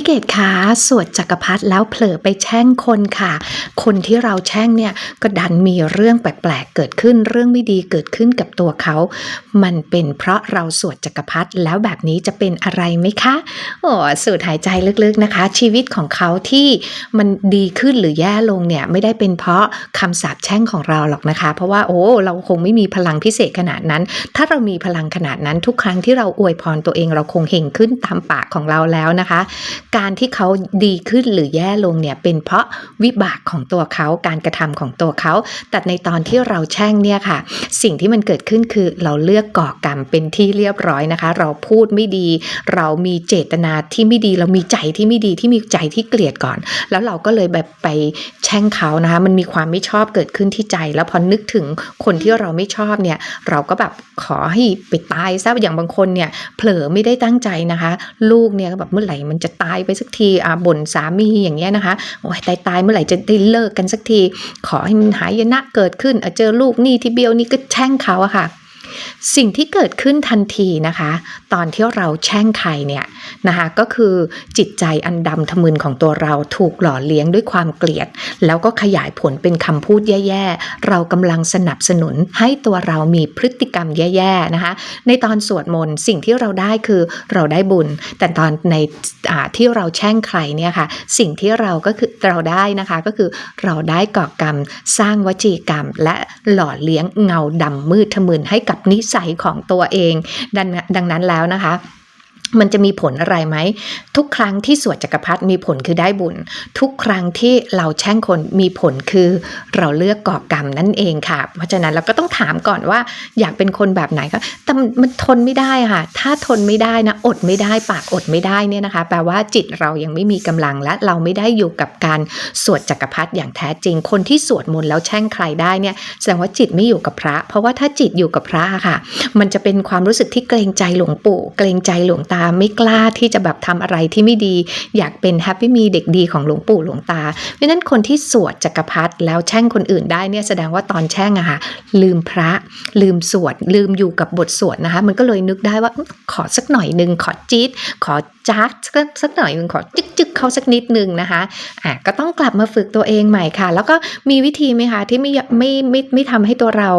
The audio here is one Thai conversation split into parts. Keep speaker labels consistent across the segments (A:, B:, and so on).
A: พี่เกดคะสวดจักรพรรดิแล้วเผลอไปแช่งคนค่ะ คนที่เราแช่งเนี่ยก็ดันมีเรื่องแปลกๆเกิดขึ้นเรื่องไม่ดีเกิดขึ้นกับตัวเขา มันเป็นเพราะเราสวดจักรพรรดิแล้วแบบนี้จะเป็นอะไรไหมคะโอ้สูดหายใจลึกๆนะคะ ชีวิตของเขาที่มันดีขึ้นหรือแย่ลงเนี่ยไม่ได้เป็นเพราะคำสาปแช่งของเราหรอกนะคะ เพราะว่าโอ้เราคงไม่มีพลังพิเศษขนาดนั้น ถ้าเรามีพลังขนาดนั้นทุกครั้งที่เราอวยพรตัวเองเราคงเห่งขึ้นตามปากของเราแล้วนะคะการที่เขาดีขึ้นหรือแย่ลงเนี่ยเป็นเพราะวิบากของตัวเขาการกระทำของตัวเขา แต่ในตอนที่เราแช่งเนี่ยค่ะ สิ่งที่มันเกิดขึ้นคือเราเลือกก่อกรรมเป็นที่เรียบร้อยนะคะ เราพูดไม่ดี เรามีเจตนาที่ไม่ดี เรามีใจที่ไม่ดีที่มีใจที่เกลียดก่อน แล้วเราก็เลยแบบไปแช่งเขานะคะมันมีความไม่ชอบเกิดขึ้นที่ใจ แล้วพอนึกถึงคนที่เราไม่ชอบเนี่ยเราก็แบบขอให้ไปตายซะอย่างบางคนเนี่ยเผลอไม่ได้ตั้งใจนะคะ ลูกเนี่ยก็แบบเมื่อไหร่มันจะตายไปสักทีอ่าบ่นสามีอย่างเงี้ยนะคะโอ้ยตายตายเมื่อไหร่จะได้เลิกกันสักที ขอให้มันหายนะเกิดขึ้นเจอลูกนี่ที่เบี้ยวนี่ก็แช่งเขาอะค่ะ สิ่งที่เกิดขึ้นทันทีนะคะ ตอนที่เราแช่งใครเนี่ยนะคะก็คือจิตใจอันดำทะมึนของตัวเราถูกหล่อเลี้ยงด้วยความเกลียด แล้วก็ขยายผลเป็นคำพูดแย่ๆ เรากำลังสนับสนุนให้ตัวเรามีพฤติกรรมแย่ๆนะคะ ในตอนสวดมนต์สิ่งที่เราได้คือเราได้บุญ แต่ตอนในที่เราแช่งใครเนี่ยค่ะ สิ่งที่เราก็คือเราได้นะคะก็คือเราได้ก่อกรรมสร้างวจีกรรม และหล่อเลี้ยงเงาดำมืดทะมึนให้กับนิสัยของตัวเองดังดังนั้นแล้วนะคะ มันจะมีผลอะไรไหม ทุกครั้งที่สวดจักรพรรดิมีผลคือได้บุญ ทุกครั้งที่เราแช่งคนมีผลคือเราเลือกก่อกรรมนั่นเองค่ะ เพราะฉะนั้นเราก็ต้องถามก่อนว่าอยากเป็นคนแบบไหนก็แต่มันทนไม่ได้ค่ะ ถ้าทนไม่ได้นะ อดไม่ได้ปากอดไม่ได้เนี่ยนะคะ แปลว่าจิตเรายังไม่มีกำลังและเราไม่ได้อยู่กับการสวดจักรพรรดิอย่างแท้จริง คนที่สวดมนต์แล้วแช่งใครได้เนี่ยแสดงว่าจิตไม่อยู่กับพระ เพราะว่าถ้าจิตอยู่กับพระค่ะ มันจะเป็นความรู้สึกที่เกรงใจหลวงปู่ เกรงใจหลวงตาไม่กล้าที่จะแบบทำอะไรที่ไม่ดี อยากเป็นแฮปปี้มีเด็กดีของหลวงปู่หลวงตา เพราะฉะนั้นคนที่สวดจักรพรรดิแล้วแช่งคนอื่นได้เนี่ยแสดงว่าตอนแช่งอะค่ะลืมพระลืมสวด ลืมอยู่กับบทสวดนะคะ มันก็เลยนึกได้ว่าขอสักหน่อยหนึ่งขอจี๊ดขอ จักสักสักหน่อยหนึ่งขอจึกจึกเขาสักนิดนึงนะคะอะก็ต้องกลับมาฝึกตัวเองใหม่ค่ะ แล้วก็มีวิธีไหมคะที่ไม่ไม่ไม่ไม่ทำให้ตัวเรา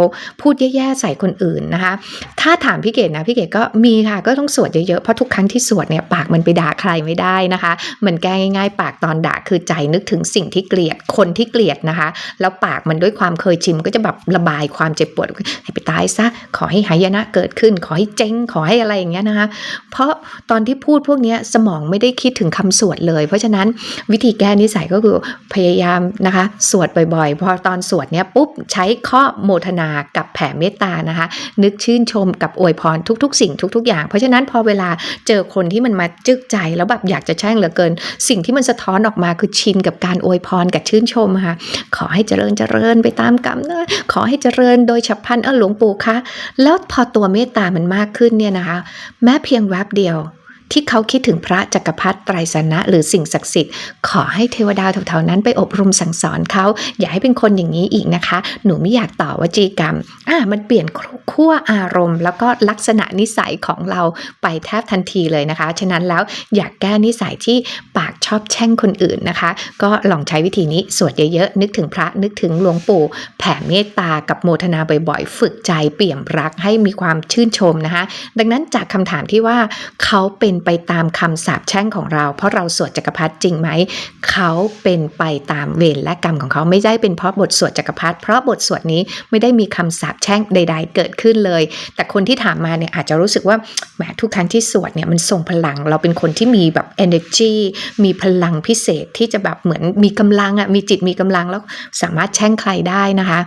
A: พูดแย่ๆใส่คนอื่นนะคะ ถ้าถามพี่เกดนะพี่เกดก็มีค่ะก็ต้องสวดเยอะๆเพราะทุกครั้งที่สวดเนี่ยปากมันไปด่าใครไม่ได้นะคะ มันแก้ง่ายๆ ปากตอนด่าคือใจนึกถึงสิ่งที่เกลียดคนที่เกลียดนะคะ แล้วปากมันด้วยความเคยชิมก็จะแบบระบายความเจ็บปวดให้ไปตายซะขอให้หายนะเกิดขึ้น ขอให้เจ๊งขอให้อะไรอย่างเงี้ยนะคะ เพราะตอนที่พูดพวกเนี้ยสมองไม่ได้คิดถึงคำสวดเลย เพราะฉะนั้นวิธีแก้นิสัยก็คือพยายามนะคะสวดบ่อยๆ พอตอนสวดเนี้ยปุ๊บใช้ข้อโมทนากับแผ่เมตตานะคะ นึกชื่นชมกับอวยพรทุก ๆ สิ่งทุก ๆ อย่าง เพราะฉะนั้นพอเวลาเจอคนที่มันมาจึกใจแล้วแบบอยากจะแช่งเหลือเกิน สิ่งที่มันสะท้อนออกมาคือชินกับการอวยพรกับชื่นชมค่ะขอให้เจริญเจริญไปตามกรรมนะขอให้เจริญโดยฉับพลันเออหลวงปู่คะแล้วพอตัวเมตตามันมากขึ้นเนี่ยนะคะ แม้เพียงแวบเดียว ที่เขาคิดถึงพระจักรพรรดิไตรสนะ หรือสิ่งศักดิ์สิทธิ์ ขอให้เทวดาแถวๆนั้นไปอบรมสั่งสอนเขา อย่าให้เป็นคนอย่างนี้อีกนะคะ หนูไม่อยากต่อวจีกรรม อ่ามันเปลี่ยนขั้วอารมณ์ แล้วก็ลักษณะนิสัยของเราไปแทบทันทีเลยนะคะ ฉะนั้นแล้วอยากแก้นิสัยที่ปากชอบแช่งคนอื่นนะคะ ก็ลองใช้วิธีนี้สวดเยอะๆนึกถึงพระนึกถึงหลวงปู่ แผ่เมตตากับโมทนาบ่อยๆ ฝึกใจเปี่ยมรักให้มีความชื่นชมนะคะ ดังนั้นจากคำถามที่ว่าเขาเป็นไปตามคำสาปแช่งของเรา เพราะเราสวดจักรพรรดิจริงไหม เขาเป็นไปตามเวรและกรรมของเขาไม่ได้เป็นเพราะบทสวดจักรพรรดิเพราะบทสวดนี้ไม่ได้มีคำสาปแช่งใด ๆ เกิดขึ้นเลย แต่คนที่ถามมาเนี่ยอาจจะรู้สึกว่าแหมทุกครั้งที่สวดเนี่ยมันส่งพลังเราเป็นคนที่มีแบบ energy มีพลังพิเศษที่จะแบบเหมือนมีกำลังอะมีจิตมีกำลังแล้วสามารถแช่งใครได้นะคะ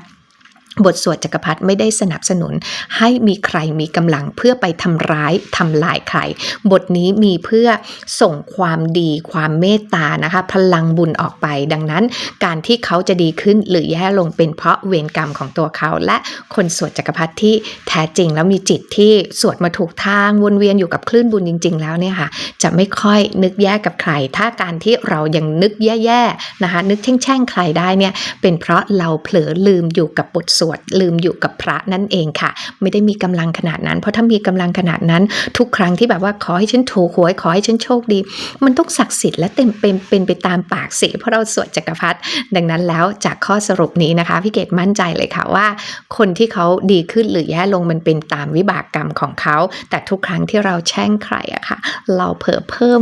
A: บทสวดจักรพรรดิไม่ได้สนับสนุน ให้มีใครมีกำลังเพื่อไปทำร้ายทำลายใคร บทนี้มีเพื่อส่งความดีความเมตตานะคะ พลังบุญออกไป ดังนั้นการที่เขาจะดีขึ้นหรือแย่ลงเป็นเพราะเวรกรรมของตัวเขา และคนสวดจักรพรรดิที่แท้จริงแล้วมีจิตที่สวดมาถูกทางวนเวียนอยู่กับคลื่นบุญจริง ๆ แล้วเนี่ยค่ะจะไม่ค่อยนึกแย่กับใคร ถ้าการที่เรายังนึกแย่ๆนะคะนึกแช่งๆใครได้เนี่ยเป็นเพราะเราเผลอลืมอยู่กับบทสวดลืมอยู่กับพระนั่นเองค่ะ ไม่ได้มีกำลังขนาดนั้น เพราะถ้ามีกำลังขนาดนั้น ทุกครั้งที่แบบว่าขอให้ฉันถูกหวยขอให้ฉันโชคดี มันต้องศักดิ์สิทธิ์และเต็มเป็นเป็นไปตามปากเสิเพราะเราสวดจักรพรรดิดังนั้นแล้วจากข้อสรุปนี้นะคะพี่เกดมั่นใจเลยค่ะว่า คนที่เขาดีขึ้นหรือแย่ลงมันเป็นตามวิบากกรรมของเขา แต่ทุกครั้งที่เราแช่งใครอะค่ะ เราเผลอเพิ่ม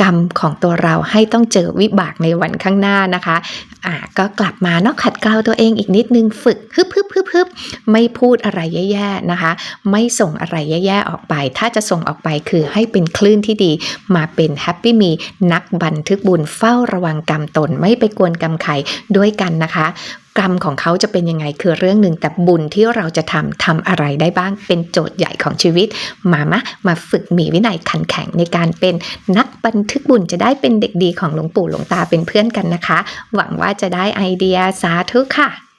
A: กรรมของตัวเราให้ต้องเจอวิบากในวันข้างหน้านะคะอ่าก็กลับมาเนาะขัดเกลาตัวเองอีกนิดนึงฝึกฮึบฮึบฮึบฮึบไม่พูดอะไรแย่ๆนะคะ ไม่ส่งอะไรแย่ๆออกไป ถ้าจะส่งออกไปคือให้เป็นคลื่นที่ดีมาเป็นแฮปปี้มีนักบันทึกบุญเฝ้าระวังกรรมตนไม่ไปกวนกรรมใครด้วยกันนะคะกรรมของเขาจะเป็นยังไงคือเรื่องหนึ่งแต่บุญที่เราจะทำทำอะไรได้บ้างเป็นโจทย์ใหญ่ของชีวิต มามะมาฝึกมีวินัยขันแข็งในการเป็นนักบันทึกบุญจะได้เป็นเด็กดีของหลวงปู่หลวงตาเป็นเพื่อนกันนะคะ หวังว่าจะได้ไอเดียสาธุค่ะ